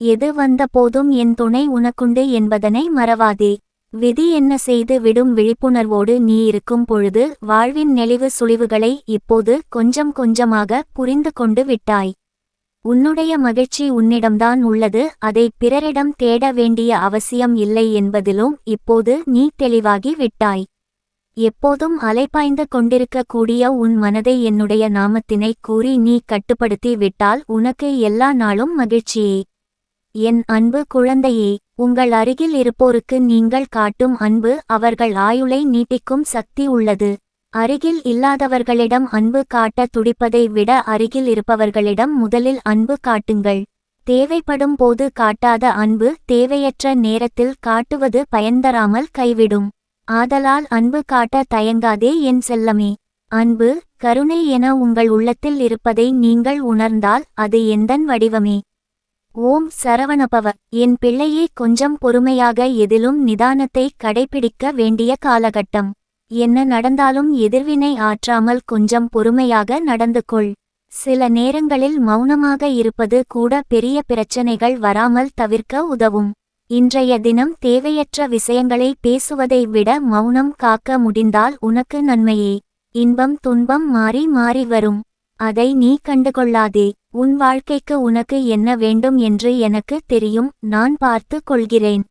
எது வந்த போதும் என் துணை உனக்குண்டு என்பதனை மறவாதே. விதி என்ன செய்து விடும் விழிப்புணர்வோடு நீ இருக்கும் பொழுது வாழ்வின் நெளிவு சுழிவுகளை இப்போது கொஞ்சம் கொஞ்சமாக புரிந்து கொண்டு விட்டாய். உன்னுடைய மகிழ்ச்சி உன்னிடம்தான் உள்ளது அதை பிறரிடம் தேட வேண்டிய அவசியம் இல்லை என்பதிலும் இப்போது நீ தெளிவாகி விட்டாய். எப்போதும் அலைபாய்ந்து கொண்டிருக்கக்கூடிய உன் மனதை என்னுடைய நாமத்தினை கூறி நீ கட்டுப்படுத்தி விட்டால் உனக்கு எல்லா நாளும் மகிழ்ச்சியே. என் அன்பு குழந்தையே உங்கள் அருகில் இருப்போருக்கு நீங்கள் காட்டும் அன்பு அவர்கள் ஆயுளை நீட்டிக்கும் சக்தி உள்ளது. அருகில் இல்லாதவர்களிடம் அன்பு காட்ட துடிப்பதை விட அருகில் இருப்பவர்களிடம் முதலில் அன்பு காட்டுங்கள். தேவைப்படும் போது காட்டாத அன்பு தேவையற்ற நேரத்தில் காட்டுவது பயன்தராமல் கைவிடும். ஆதலால் அன்பு காட்ட தயங்காதே என் செல்லமே. அன்பு கருணை என உங்கள் உள்ளத்தில் இருப்பதை நீங்கள் உணர்ந்தால் அது எந்தன் வடிவமே. ஓம் சரவணபவ. என் பிள்ளையே கொஞ்சம் பொறுமையாக எதிலும் நிதானத்தை கடைபிடிக்க வேண்டிய காலகட்டம். என்ன நடந்தாலும் எதிர்வினை ஆற்றாமல் கொஞ்சம் பொறுமையாக நடந்து கொள். சில நேரங்களில் மௌனமாக இருப்பது கூட பெரிய பிரச்சனைகள் வராமல் தவிர்க்க உதவும். இன்றைய தினம் தேவையற்ற விஷயங்களை பேசுவதை விட மௌனம் காக்க முடிந்தால் உனக்கு நன்மையே. இன்பம் துன்பம் மாறி மாறி வரும். அதை நீ கண்டுகொள்ளாதே. உன் வாழ்க்கைக்கு உனக்கு என்ன வேண்டும் என்று எனக்கு தெரியும். நான் பார்த்து கொள்கிறேன்.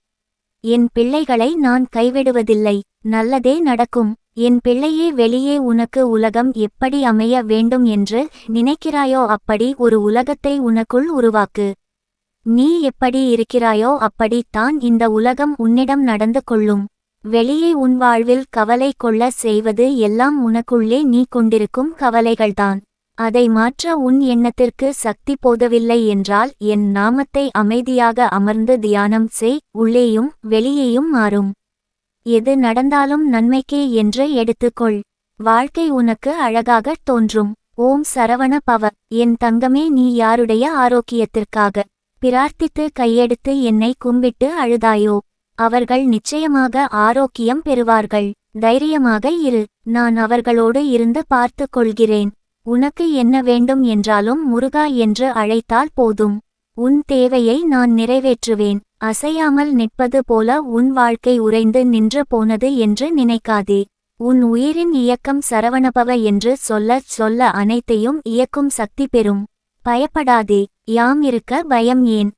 என் பிள்ளைகளை நான் கைவிடுவதில்லை. நல்லதே நடக்கும். என் பிள்ளையே வெளியே உனக்கு உலகம் எப்படி அமைய வேண்டும் என்று நினைக்கிறாயோ அப்படி ஒரு உலகத்தை உனக்குள் உருவாக்கு. நீ எப்படி இருக்கிறாயோ அப்படித்தான் இந்த உலகம் உன்னிடம் நடந்து கொள்ளும். வெளியே உன் வாழ்வில் கவலை கொள்ள செய்வது எல்லாம் உனக்குள்ளே நீ கொண்டிருக்கும் கவலைகள்தான். அதை மாற்ற உன் எண்ணத்திற்கு சக்தி போதவில்லை என்றால் என் நாமத்தை அமைதியாக அமர்ந்து தியானம் செய் உள்ளேயும் வெளியேயும் மாறும். எது நடந்தாலும் நன்மைக்கே என்று எடுத்துக்கொள். வாழ்க்கை உனக்கு அழகாகத் தோன்றும். ஓம் சரவண பவ. என் தங்கமே நீ யாருடைய ஆரோக்கியத்திற்காக? பிரார்த்தித்து கையெடுத்து என்னை கும்பிட்டு அழுதாயோ? அவர்கள் நிச்சயமாக ஆரோக்கியம் பெறுவார்கள். தைரியமாக இரு. நான் அவர்களோடு இருந்து பார்த்து கொள்கிறேன். உனக்கு என்ன வேண்டும் என்றாலும் முருகா என்று அழைத்தால் போதும். உன் தேவையை நான் நிறைவேற்றுவேன். அசையாமல் நிற்பது போல உன் வாழ்க்கை உறைந்து நின்று போனது என்று நினைக்காதே. உன் உயிரின் இயக்கம் சரவணபவ என்று சொல்ல சொல்ல அனைத்தையும் இயக்கும் சக்தி பெறும். பயப்படாதே. யாம் இருக்க பயம் ஏன்?